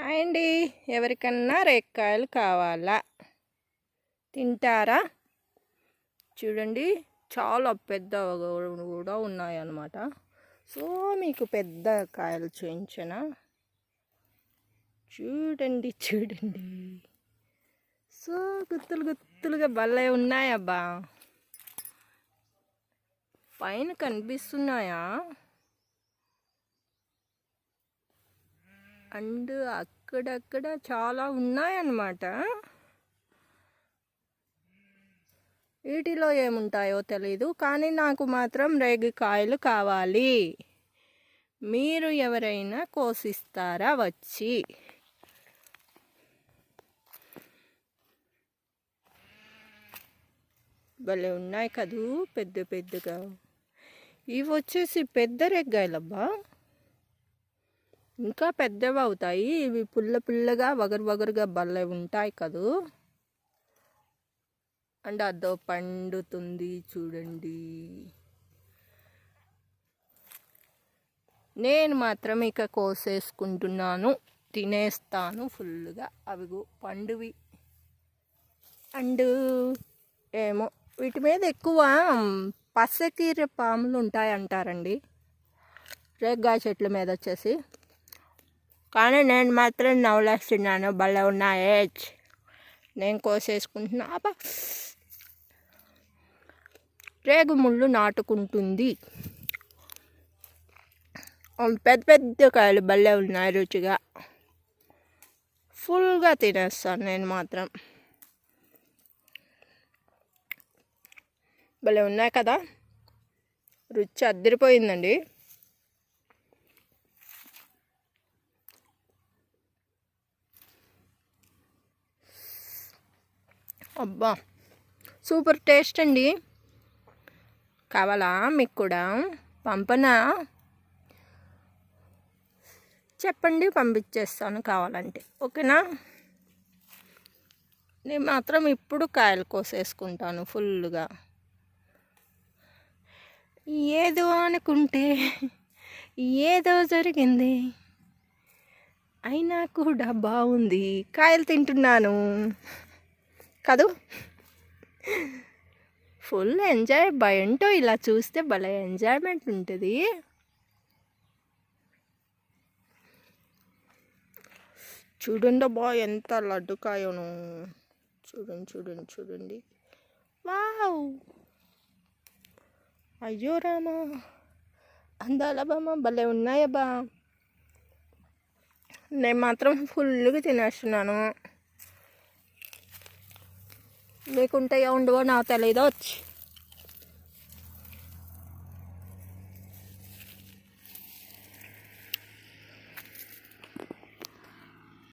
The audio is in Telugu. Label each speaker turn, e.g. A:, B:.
A: హాయ్ అండి. ఎవరికన్నా రేక్కాయలు కావాలా? తింటారా? చూడండి చాలా పెద్ద కూడా ఉన్నాయన్నమాట. సో మీకు పెద్ద కాయలు చూపించనా? చూడండి చూడండి. సో గుత్తులు గుత్తులుగా భలే ఉన్నాయబ్బా. పైన కనిపిస్తున్నాయా? అండ్ అక్కడక్కడ చాలా ఉన్నాయన్నమాట. వీటిలో ఏముంటాయో తెలీదు కానీ నాకు మాత్రం రేగికాయలు కావాలి. మీరు ఎవరైనా కోసిస్తారా వచ్చి? భలే ఉన్నాయి కదూ పెద్ద పెద్దగా. ఇవి వచ్చేసి పెద్ద రెగ్గాయలబ్బా. ఇంకా పెద్దవి అవుతాయి ఇవి పుల్ల పుల్లగా వగరు వగరుగా భలే ఉంటాయి కదూ. అండ్ అదో పండుతుంది చూడండి. నేను మాత్రం ఇక కోసేసుకుంటున్నాను. తినేస్తాను ఫుల్గా అవి పండువి. అండ్ ఏమో వీటి మీద ఎక్కువ పసకీర పాములు ఉంటాయి అంటారండి రేగ్గాయ చెట్ల మీద వచ్చేసి. కానీ నేను మాత్రం నవ్వులేస్తున్నాను. భలే ఉన్నాయే. నేను కోసేసుకుంటున్నా. అబ్బా. రేగు ముళ్ళు నాటుకుంటుంది. పెద్ద పెద్ద కాయలు భలే ఉన్నాయి రుచిగా. ఫుల్గా తినేస్తాను నేను మాత్రం. భలే ఉన్నాయి కదా. రుచి అద్దరిపోయిందండి. అబ్బా. సూపర్ టేస్ట్ అండి. కావాలా మీకు కూడా? పంపనా? చెప్పండి పంపించేస్తాను కావాలంటే. ఓకేనా? నేను మాత్రం ఇప్పుడు కాయలు కోసేసుకుంటాను ఫుల్గా ఏదో అనుకుంటే ఏదో జరిగింది. అయినా కూడా బాగుంది. కాయలు తింటున్నాను. కాదు. ఫుల్ ఎంజాయ్ భయంటో ఇలా చూస్తే భలే ఎంజాయ్మెంట్ ఉంటుంది. చూడండి బా ఎంత లడ్డుకాయను. చూడండి చూడండి చూడండి. వావ్ అయ్యో రామా. అందాల బామ్మ భలే ఉన్నాయబ్బా. నేను మాత్రం ఫుల్గా తినేస్తున్నాను. మీకుంటాయో ఉండవో నాకు తెలియదు వచ్చి